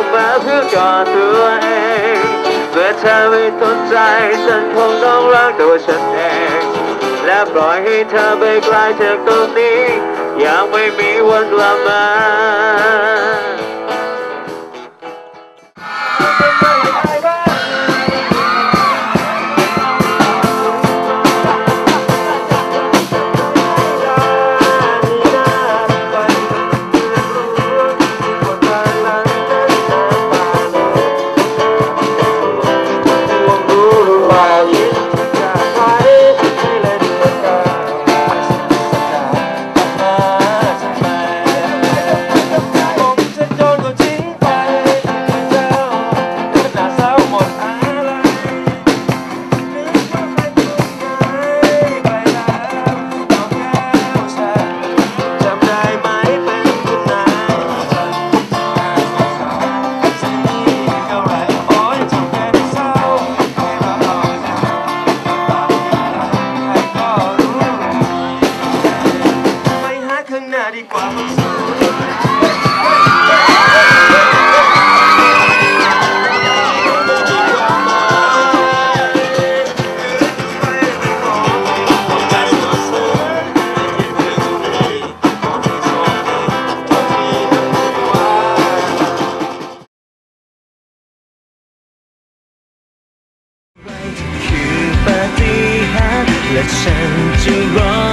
อกมาเพื่อกอดตัวเองเมื่อเธอไม่สนใจฉันคงต้องรักตัวฉันเอง และปล่อยให้เธอไปไกลจากตรงนี้ยังไม่มีวันกลับมา ข้างหน้าดีกว่าและฉันจะรอ